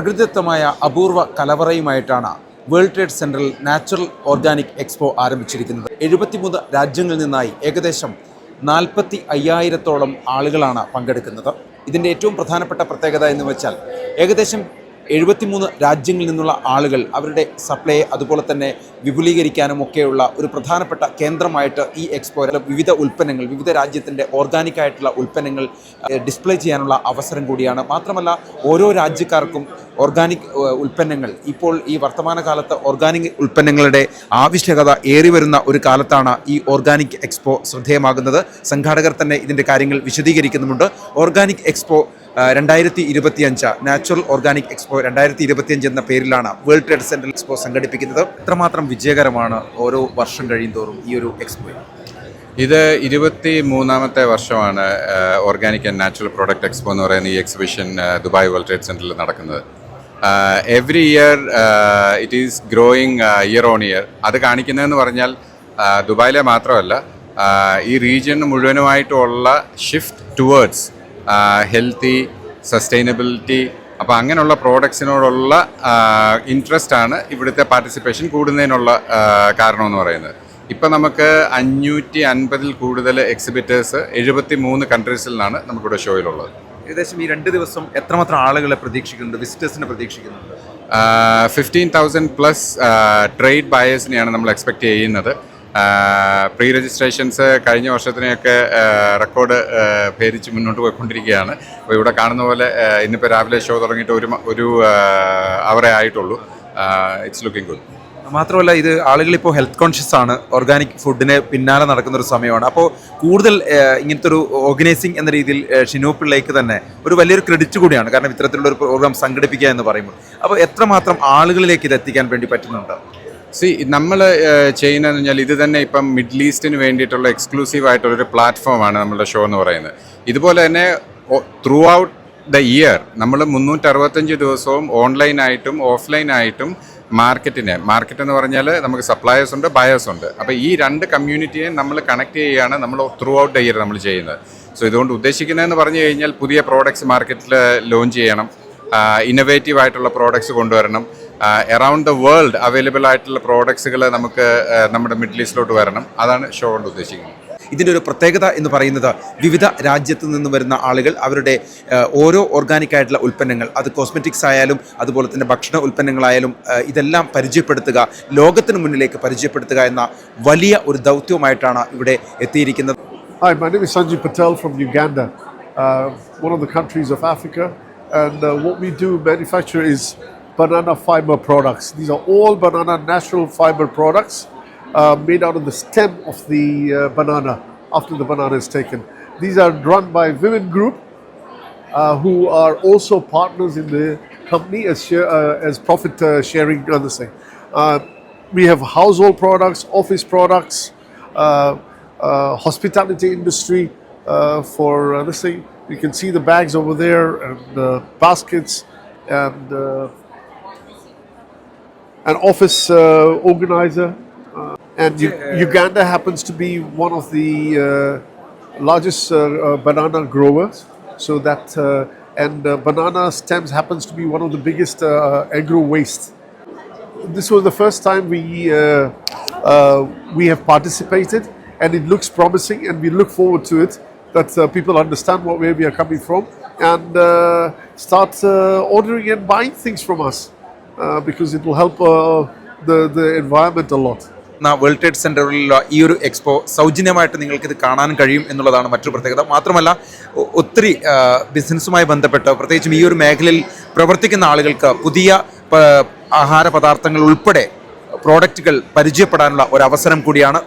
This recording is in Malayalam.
പ്രകൃതിദത്തമായ അപൂർവ കലവറയുമായിട്ടാണ് വേൾഡ് ട്രേഡ് സെന്ററിൽ നാച്ചുറൽ ഓർഗാനിക് എക്സ്പോ ആരംഭിച്ചിരിക്കുന്നത്. എഴുപത്തിമൂന്ന് രാജ്യങ്ങളിൽ നിന്നായി ഏകദേശം നാൽപ്പത്തി അയ്യായിരത്തോളം ആളുകളാണ് പങ്കെടുക്കുന്നത്. ഇതിന്റെ ഏറ്റവും പ്രധാനപ്പെട്ട പ്രത്യേകത എന്ന് വെച്ചാൽ ഏകദേശം എഴുപത്തിമൂന്ന് രാജ്യങ്ങളിൽ നിന്നുള്ള ആളുകൾ അവരുടെ സപ്ലൈ അതുപോലെ തന്നെ വിപുലീകരിക്കാനും ഒക്കെയുള്ള ഒരു പ്രധാനപ്പെട്ട കേന്ദ്രമായിട്ട് ഈ എക്സ്പോ വിവിധ ഉൽപ്പന്നങ്ങൾ വിവിധ രാജ്യത്തിന്റെ ഓർഗാനിക് ആയിട്ടുള്ള ഉൽപ്പന്നങ്ങൾ ഡിസ്പ്ലേ ചെയ്യാനുള്ള അവസരം കൂടിയാണ്. മാത്രമല്ല ഓരോ രാജ്യക്കാർക്കും ഓർഗാനിക് ഉൽപ്പന്നങ്ങൾ ഇപ്പോൾ ഈ വർത്തമാനകാലത്ത് ഓർഗാനിക് ഉൽപ്പന്നങ്ങളുടെ ആവശ്യകത ഏറി വരുന്ന ഒരു കാലത്താണ് ഈ ഓർഗാനിക് എക്സ്പോ ശ്രദ്ധേയമാകുന്നത്. സംഘാടകർ തന്നെ ഇതിന്റെ കാര്യങ്ങൾ വിശദീകരിക്കുന്നുമുണ്ട്. ഓർഗാനിക് എക്സ്പോ രണ്ടായിരത്തി ഇരുപത്തിയഞ്ച് നാച്ചുറൽ ഓർഗാനിക് എക്സ്പോ രണ്ടായിരത്തി ഇരുപത്തിയഞ്ച് എന്ന പേരിലാണ് വേൾഡ് ട്രേഡ് സെന്റർ എക്സ്പോ സംഘടിപ്പിക്കുന്നത്. എത്രമാത്രം വിജയകരമാണ് ഓരോ വർഷം കഴിയും തോറും ഈ ഒരു എക്സ്പോ ഇത് ഇരുപത്തി മൂന്നാമത്തെ വർഷമാണ് organic and natural product expo എന്ന് പറയുന്ന ഈ എക്സിബിഷൻ ദുബായ് വേൾഡ് ട്രേഡ് സെന്ററിൽ നടക്കുന്നത്. Every year it is growing year on year. അത് കാണിക്കുന്നതെന്ന് പറഞ്ഞാൽ ദുബായിലെ മാത്രമല്ല ഈ റീജിയൻ മുഴുവനുമായിട്ടുള്ള ഷിഫ്റ്റ് ടുവേർഡ്സ് ഹെൽത്തി സസ്റ്റൈനബിലിറ്റി അപ്പോൾ അങ്ങനെയുള്ള പ്രോഡക്ട്സിനോടുള്ള ഇൻട്രസ്റ്റ് ആണ് ഇവിടുത്തെ പാർട്ടിസിപ്പേഷൻ കൂടുന്നതിനുള്ള കാരണമെന്ന് പറയുന്നത്. ഇപ്പം നമുക്ക് അഞ്ഞൂറ്റി അൻപതിൽ കൂടുതൽ എക്സിബിറ്റേഴ്സ് എഴുപത്തി മൂന്ന് കൺട്രീസിൽ നിന്നാണ് നമുക്കിവിടെ ഷോയിലുള്ളത് ഏകദേശം ഈ രണ്ട് ദിവസം എത്രമാത്രം ആളുകളെ പ്രതീക്ഷിക്കുന്നുണ്ട് വിസിറ്റേഴ്സിനെ പ്രതീക്ഷിക്കുന്നുണ്ട്? ഫിഫ്റ്റീൻ തൗസൻഡ് പ്ലസ് ട്രേഡ് ബയേഴ്സിനെയാണ് നമ്മൾ എക്സ്പെക്ട് ചെയ്യുന്നത്. പ്രീ രജിസ്ട്രേഷൻസ് കഴിഞ്ഞ വർഷത്തിനെയൊക്കെ റെക്കോർഡ് ഭേദിച്ച് മുന്നോട്ട് പോയിക്കൊണ്ടിരിക്കുകയാണ്. അപ്പോൾ ഇവിടെ കാണുന്ന പോലെ ഇന്നിപ്പോൾ രാവിലെ ഷോ തുടങ്ങിയിട്ട് ഒരു ഒരു അവറേ ആയിട്ടുള്ളൂ. ഇറ്റ്സ് ലുക്കിംഗ് ഗുഡ് മാത്രമല്ല ഇത് ആളുകൾ ഇപ്പോൾ ഹെൽത്ത് കോൺഷ്യസ് ആണ്. ഓർഗാനിക് ഫുഡിന് പിന്നാലെ നടക്കുന്ന ഒരു സമയമാണ്. അപ്പോൾ കൂടുതൽ ഇങ്ങനത്തെ ഒരു ഓർഗനൈസിങ് എന്ന രീതിയിൽ ഷിനോ പിള്ളയ്ക്ക് തന്നെ ഒരു വലിയൊരു ക്രെഡിറ്റ് കൂടിയാണ്. കാരണം ഇത്തരത്തിലുള്ള ഒരു പ്രോഗ്രാം സംഘടിപ്പിക്കുക എന്ന് പറയുമ്പോൾ. അപ്പോൾ എത്രമാത്രം ആളുകളിലേക്ക് ഇത് എത്തിക്കാൻ വേണ്ടി പറ്റുന്നുണ്ട്? സി നമ്മൾ ചെയ്യുന്നതെന്ന് പറഞ്ഞാൽ ഇത് തന്നെ ഇപ്പം മിഡിൽ ഈസ്റ്റിന് വേണ്ടിയിട്ടുള്ള എക്സ്ക്ലൂസീവ് ആയിട്ടുള്ളൊരു പ്ലാറ്റ്ഫോമാണ് നമ്മളുടെ ഷോ എന്ന് പറയുന്നത്. ഇതുപോലെ തന്നെ ത്രൂ ഔട്ട് ദ ഇയർ നമ്മൾ മുന്നൂറ്ററുപത്തഞ്ച് ദിവസവും ഓൺലൈനായിട്ടും ഓഫ്ലൈനായിട്ടും മാർക്കറ്റിനെ മാർക്കറ്റ് എന്ന് പറഞ്ഞാൽ നമുക്ക് സപ്ലയേഴ്സ് ഉണ്ട് ബയേഴ്സ് ഉണ്ട്. അപ്പോൾ ഈ രണ്ട് കമ്മ്യൂണിറ്റിയെ നമ്മൾ കണക്ട് ചെയ്യുകയാണ് നമ്മൾ ത്രൂ ഔട്ട് ദ ഇയർ നമ്മൾ ചെയ്യുന്നത്. സോ ഇതുകൊണ്ട് ഉദ്ദേശിക്കുന്നതെന്ന് പറഞ്ഞു കഴിഞ്ഞാൽ പുതിയ പ്രോഡക്റ്റ്സ് മാർക്കറ്റിൽ ലോഞ്ച് ചെയ്യണം ഇന്നൊവേറ്റീവ് ആയിട്ടുള്ള പ്രോഡക്റ്റ്സ് കൊണ്ടുവരണം. എറൗണ്ട് ദ വേൾഡ് അവൈലബിൾ ആയിട്ടുള്ള പ്രോഡക്ട്സുകൾ നമുക്ക് നമ്മുടെ മിഡിൽ ഈസ്റ്റിലോട്ട് വരണം. അതാണ് ഷോ കൊണ്ട് ഉദ്ദേശിക്കുന്നത്. ഇതിന്റെ ഒരു പ്രത്യേകത എന്ന് പറയുന്നത് വിവിധ രാജ്യത്തു നിന്ന് വരുന്ന ആളുകൾ അവരുടെ ഓരോ ഓർഗാനിക് ആയിട്ടുള്ള ഉൽപ്പന്നങ്ങൾ അത് കോസ്മെറ്റിക്സ് ആയാലും അതുപോലെ തന്നെ ഭക്ഷണ ഉൽപ്പന്നങ്ങളായാലും ഇതെല്ലാം പരിചയപ്പെടുത്തുക ലോകത്തിന് മുന്നിലേക്ക് പരിചയപ്പെടുത്തുക എന്ന വലിയ ഒരു ദൗത്യവുമായിട്ടാണ് ഇവിടെ എത്തിയിരിക്കുന്നത്. Hi, my name is Sanjay Patel from Uganda, uh, one of the countries of Africa. And uh, what we do manufacture is banana fiber products. These are all banana natural fiber products uh, made out of the stem of the uh, banana after the banana is taken. These are run by Women Group, uh, who are also partners in the company as, share, uh, as profit uh, sharing on thing. Uh, we have household products, office products, hospitality industry for uh, this thing. You can see the bags over there and baskets and an office uh, organizer. Uh, and U- Uganda happens to be one of the uh, largest uh, uh, banana growers. So that uh, and uh, banana stems happens to be one of the biggest uh, agro waste. This was the first time we uh, uh, we have participated, and it looks promising, and we look forward to it. That uh, people understand what, where we are coming from and uh, start uh, ordering and buying things from us because it will help uh, the the environment a lot. World trade സെന്ററിലുള്ള ഈ ഒരു എക്സ്പോ സൗജന്യമായിട്ട് നിങ്ങൾക്ക് ഇത് കാണാൻ കഴിയും എന്നുള്ളതാണ് മറ്റൊരു പ്രത്യേകത മാത്രമല്ല ഒത്തിരി ബിസിനസ്സുമായി ബന്ധപ്പെട്ട് പ്രത്യേകിച്ചും ഈ ഒരു മേഖലയിൽ പ്രവർത്തിക്കുന്ന ആളുകൾക്ക് പുതിയ ആഹാര പദാർത്ഥങ്ങൾ ഉൾപ്പെടെ പ്രോഡക്റ്റുകൾ പരിചയപ്പെടാനുള്ള ഒരു അവസരം കൂടിയാണ്